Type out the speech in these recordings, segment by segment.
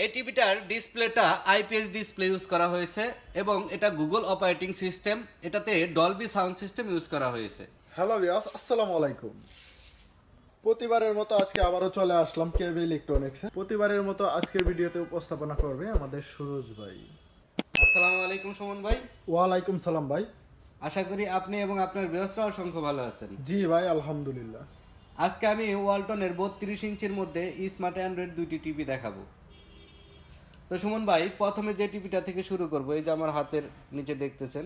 এই টিভিটার ডিসপ্লেটা IPS display use করা হয়েছে এবং এটা গুগল অপারেটিং সিস্টেম এটাতে ডলবি সাউন্ড সিস্টেম ইউজ করা হয়েছে। হ্যালো বিয়াস আসসালামু আলাইকুম। প্রতিবারের মতো আজকে আবারও চলে আসলাম কেবি ইলেকট্রনিক্সে। প্রতিবারের মতো আজকের ভিডিওতে উপস্থাপনা করবে আমাদের সুরজ ভাই। আসসালামু আলাইকুম সুমন ভাই। ওয়ালাইকুম সালাম ভাই। আশা করি আপনি এবং আপনার ব্যবস্থা অসংখ্য ভালো আছেন। জি ভাই আলহামদুলিল্লাহ। আজকে আমি ওয়ালটনের বত্রিশ ইঞ্চির মধ্যে স্মার্ট অ্যান্ড্রয়েড দুইটি টিভি দেখাবো। তো সুমন ভাই, প্রথমে যে টিভিটা থেকে শুরু করব, এই যে আমার হাতের নিচে দেখতেছেন,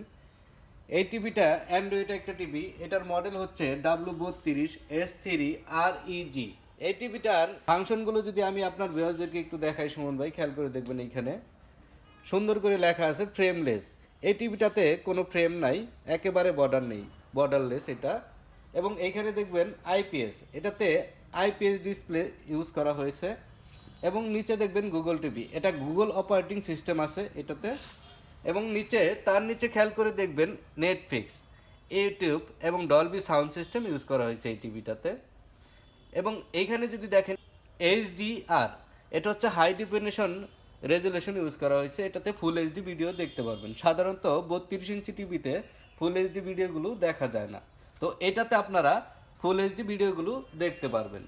এই টিভিটা অ্যান্ড্রয়েড একটা টিভি, এটার মডেল হচ্ছে ডাব্লু বত্রিশ এস থ্রি আর ইজি এই টিভিটার ফাংশনগুলো যদি আমি আপনার ভিউয়ারদেরকে একটু দেখাই, সুমন ভাই, খেয়াল করে দেখবেন এইখানে। সুন্দর করে লেখা আছে ফ্রেমলেস এই টিভিটাতে কোনো ফ্রেম নাই, একেবারে বর্ডার নেই বর্ডারলেস এটা। এবং এইখানে দেখবেন আইপিএস এটাতে আইপিএস ডিসপ্লে ইউজ করা হয়েছে। এবং নিচে দেখবেন গুগল টিভি এটা গুগল অপারেটিং সিস্টেম আছে এটাতে। এবং নিচে, তার নিচে খেয়াল করে দেখবেন নেটফ্লিক্স ইউটিউব এবং ডলবি সাউন্ড সিস্টেম ইউজ করা হয়েছে এই টিভিটাতে এবং এইখানে যদি দেখেন এইচডিআর এটা হচ্ছে হাই ডিফিনিশন রেজুলেশন ইউজ করা হয়েছে। এটাতে ফুল এইচডি ভিডিও দেখতে পারবেন। সাধারণত বত্রিশ ইঞ্চি টিভিতে ফুল এইচডি ভিডিওগুলো দেখা যায় না। তো এটাতে আপনারা ফুল এইচডি ভিডিওগুলো দেখতে পারবেন।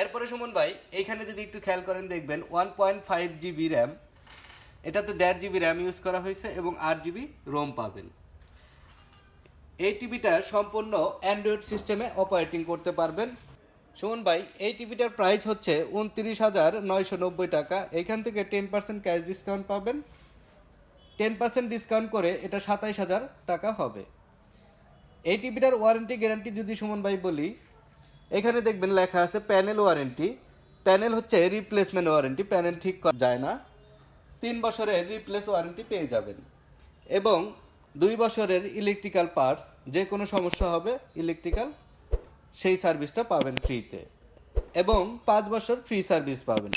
এরপরে সুমন ভাই, এইখানে যদি একটু খেয়াল করেন দেখবেন one point five GB RAM এটাতে দেড় জিবি র্যাম ইউজ করা হয়েছে এবং আট জিবি রোম পাবেন। এই টিভিটা সম্পূর্ণ অ্যান্ড্রয়েড সিস্টেমে অপারেটিং করতে পারবেন। সুমন ভাই, এই টিভিটার প্রাইস হচ্ছে উনত্রিশ হাজার নয়শো নব্বই টাকা। এখান থেকে টেন পার্সেন্ট ক্যাশ ডিসকাউন্ট পাবেন। টেন পার্সেন্ট ডিসকাউন্ট করে এটা সাতাইশ হাজার টাকা হবে। এই টিভিটার ওয়ারেন্টি গ্যারান্টি যদি সুমন ভাই বলি এখানে দেখবেন লেখা আছে প্যানেল ওয়ারেন্টি। প্যানেল হচ্ছে রিপ্লেসমেন্ট ওয়ারেন্টি প্যানেল ঠিক করা যায় না। তিন বছরের রিপ্লেস ওয়ারেন্টি পেয়ে যাবেন। এবং দুই বছরের ইলেকট্রিক্যাল পার্টস যে কোনো সমস্যা হবে ইলেকট্রিক্যাল সেই সার্ভিসটা পাবেন ফ্রিতে এবং পাঁচ বছর ফ্রি সার্ভিস পাবেন।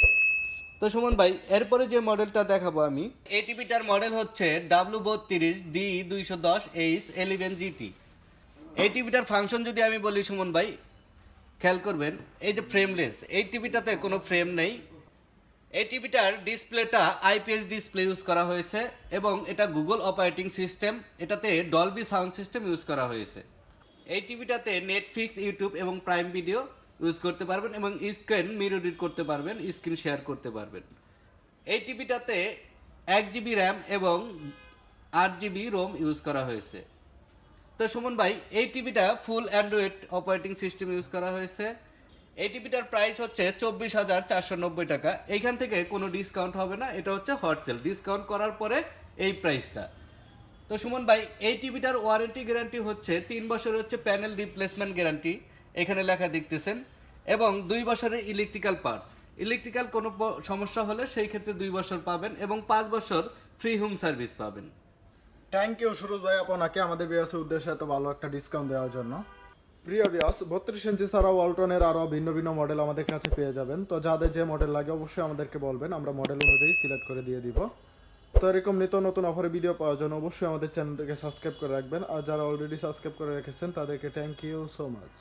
তো সুমন ভাই, এরপরে যে মডেলটা দেখাবো আমি এই টিভিটার মডেল হচ্ছে ডাব্লু বত্রিশ ডি দুইশো দশ এইচ এলিভেন জিটি এই টিভিটার ফাংশন যদি আমি বলি সুমন ভাই খেয়াল করবেন, এই যে ফ্রেমলেস এই টিভিটাতে কোনো ফ্রেম নেই। এই টিভিটার ডিসপ্লেটা আইপিএস ডিসপ্লে ইউজ করা হয়েছে এবং এটা গুগল অপারেটিং সিস্টেম এটাতে ডলবি সাউন্ড সিস্টেম ইউজ করা হয়েছে। এই টিভিটাতে নেটফ্লিক্স ইউটিউব এবং প্রাইম ভিডিও ইউজ করতে পারবেন এবং স্ক্রিন রিড করতে পারবেন স্ক্রিন শেয়ার করতে পারবেন। এই টিভিটাতে এক জিবি র্যাম এবং আট জিবি রোম ইউজ করা হয়েছে। তো সুমন ভাই, এই টিভিটা full Android operating system use করা হয়েছে। এই টিভিটার প্রাইস হচ্ছে চব্বিশ হাজার চারশো নব্বই টাকা। এইখান থেকে কোনো ডিসকাউন্ট হবে না, এটা হচ্ছে হট সেল ডিসকাউন্ট করার পরে এই প্রাইসটা তো সুমন ভাই, এই টিভিটার ওয়ারেন্টি গ্যারান্টি হচ্ছে তিন বছর হচ্ছে প্যানেল রিপ্লেসমেন্ট গ্যারান্টি এখানে লেখা দেখতেছেন, এবং দুই বছরের ইলেকট্রিক্যাল পার্টস ইলেকট্রিক্যাল কোনো সমস্যা হলে সেই ক্ষেত্রে দুই বছর পাবেন এবং পাঁচ বছর ফ্রি হোম সার্ভিস পাবেন। থ্যাংক ইউ সুরজ ভাই, আপনাকে আমাদের বিয়াসের উদ্দেশ্যে এত ভালো একটা ডিসকাউন্ট দেওয়ার জন্য। প্রিয় বিয়াস বত্রিশ ইঞ্চি ছাড়া ওয়ালটনের আরও ভিন্ন ভিন্ন মডেল আমাদের কাছে পেয়ে যাবেন। তো যাদের যে মডেল লাগে, অবশ্যই আমাদেরকে বলবেন, আমরা মডেল অনুযায়ী সিলেক্ট করে দিয়ে দিব। তো এরকম নিত্য নতুন অফারে ভিডিও পাওয়ার জন্য অবশ্যই আমাদের চ্যানেলটাকে সাবস্ক্রাইব করে রাখবেন। আর যারা অলরেডি সাবস্ক্রাইব করে রেখেছেন, তাদেরকে থ্যাংক ইউ সো মাচ